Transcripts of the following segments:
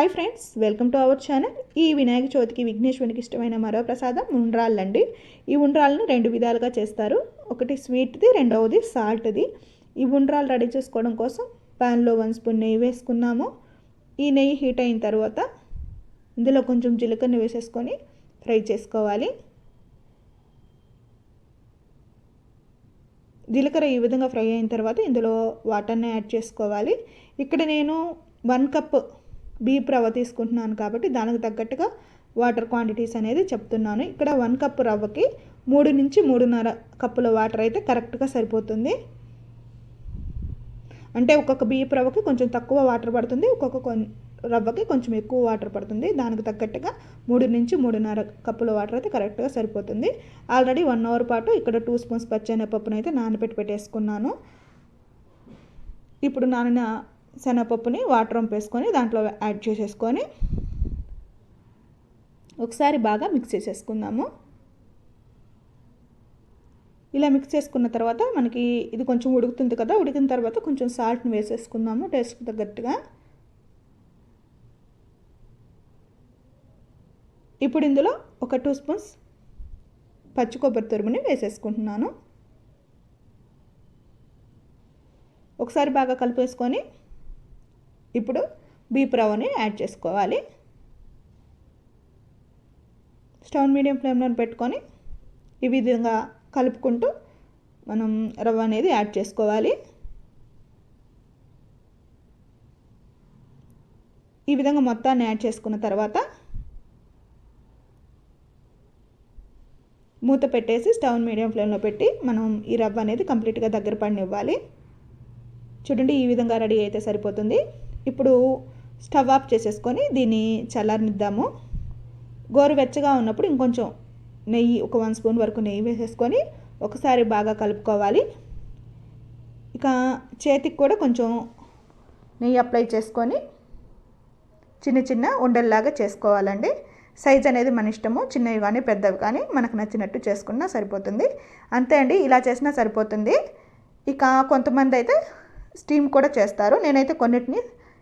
Hi friends welcome to our channel ఈ వినాయక చవితికి విఘ్నేశ్వరునికి ఇష్టమైన మరో ప్రసాదం ఉండ్రాళ్ళండి ఈ ఉండ్రాలను రెండు విధాలుగా చేస్తారు. ఒకటి స్వీట్ది రెండవది సాల్ట్ది. ఈ ఉండ్రాలు రెడీ చేసుకోవడం కోసం ప్యాన్లో వన్ స్పూన్ నెయ్యి వేసుకున్నాము. ఈ నెయ్యి హీట్ అయిన తర్వాత ఇందులో కొంచెం జీలకర్ర వేసేసుకొని ఫ్రై చేసుకోవాలి. జీలకర్ర ఈ విధంగా ఫ్రై అయిన తర్వాత ఇందులో వాటర్ని యాడ్ చేసుకోవాలి. ఇక్కడ నేను వన్ కప్ బీప్ రవ్వ తీసుకుంటున్నాను కాబట్టి దానికి తగ్గట్టుగా వాటర్ క్వాంటిటీస్ అనేది చెప్తున్నాను. ఇక్కడ వన్ కప్ రవ్వకి మూడు నుంచి మూడున్నర కప్పుల వాటర్ అయితే కరెక్ట్గా సరిపోతుంది. అంటే ఒక్కొక్క బియ్యపు రవ్వకి కొంచెం తక్కువ వాటర్ పడుతుంది ఒక్కొక్క రవ్వకి కొంచెం ఎక్కువ వాటర్ పడుతుంది. దానికి తగ్గట్టుగా మూడు నుంచి మూడున్నర కప్పుల వాటర్ అయితే కరెక్ట్గా సరిపోతుంది. ఆల్రెడీ వన్ అవర్ పాటు ఇక్కడ టూ స్పూన్స్ పచ్చనపప్పును అయితే నానబెట్టి పెట్టేసుకున్నాను. ఇప్పుడు నానిన శనగపప్పుని వాటర్ వంపేసుకొని దాంట్లో యాడ్ చేసేసుకొని ఒకసారి బాగా మిక్స్ చేసేసుకుందాము. ఇలా మిక్స్ చేసుకున్న తర్వాత మనకి ఇది కొంచెం ఉడుకుతుంది కదా ఉడికిన తర్వాత కొంచెం సాల్ట్ని వేసేసుకుందాము టేస్ట్కి తగ్గట్టుగా. ఇప్పుడు ఇందులో ఒక టూ స్పూన్స్ పచ్చి కొబ్బరి తురుముని వేసేసుకుంటున్నాను. ఒకసారి బాగా కలిపేసుకొని ఇప్పుడు బీప్ రవ్వని యాడ్ చేసుకోవాలి. స్టవ్ మీడియం ఫ్లేమ్లో పెట్టుకొని ఈ విధంగా కలుపుకుంటూ మనం రవ్వ అనేది యాడ్ చేసుకోవాలి. ఈ విధంగా మొత్తాన్ని యాడ్ చేసుకున్న తర్వాత మూత పెట్టేసి స్టవ్ మీడియం ఫ్లేమ్లో పెట్టి మనం ఈ రవ్వ అనేది కంప్లీట్గా దగ్గర పడినివ్వాలి. చూడండి ఈ విధంగా రెడీ అయితే సరిపోతుంది. ఇప్పుడు స్టవ్ ఆఫ్ చేసేసుకొని దీన్ని చల్లారనిద్దాము. గోరువెచ్చగా ఉన్నప్పుడు ఇంకొంచెం నెయ్యి ఒక వన్ స్పూన్ వరకు నెయ్యి వేసేసుకొని ఒకసారి బాగా కలుపుకోవాలి. ఇక చేతికి కూడా కొంచెం నెయ్యి అప్లై చేసుకొని చిన్న చిన్న ఉండల్లాగా చేసుకోవాలండి. సైజ్ అనేది మన ఇష్టము చిన్నవి కానీ పెద్దవి కానీ మనకు నచ్చినట్టు చేసుకున్నా సరిపోతుంది. అంతే అండి ఇలా చేసినా సరిపోతుంది. ఇక కొంతమంది అయితే స్టీమ్ కూడా చేస్తారు. నేనైతే కొన్నిటిని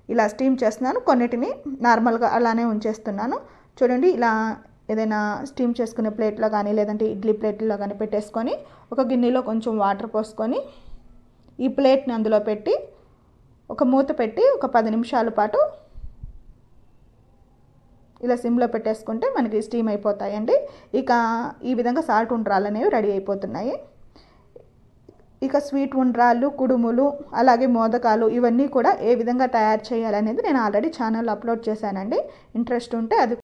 ఇలా స్టీమ్ చేస్తున్నాను. కొన్నిటిని నార్మల్గా అలానే ఉంచేస్తున్నాను. చూడండి ఇలా ఏదైనా స్టీమ్ చేసుకునే ప్లేట్లో కానీ లేదంటే ఇడ్లీ ప్లేట్లో కానీ పెట్టేసుకొని ఒక గిన్నెలో కొంచెం వాటర్ పోసుకొని ఈ ప్లేట్ని అందులో పెట్టి ఒక మూత పెట్టి ఒక పది నిమిషాల పాటు ఇలా సిమ్లో పెట్టేసుకుంటే మనకి స్టీమ్ అయిపోతాయండి. ఇక ఈ విధంగా సాల్ట్ ఉండ్రాలు అనేవి రెడీ అయిపోతున్నాయి. ఇక స్వీట్ ఉండ్రాళ్ళు కుడుములు అలాగే మోదకాలు ఇవన్నీ కూడా ఏ విధంగా తయారు చేయాలనేది నేను ఆల్రెడీ ఛానల్ అప్లోడ్ చేశానండి. ఇంట్రెస్ట్ ఉంటే అది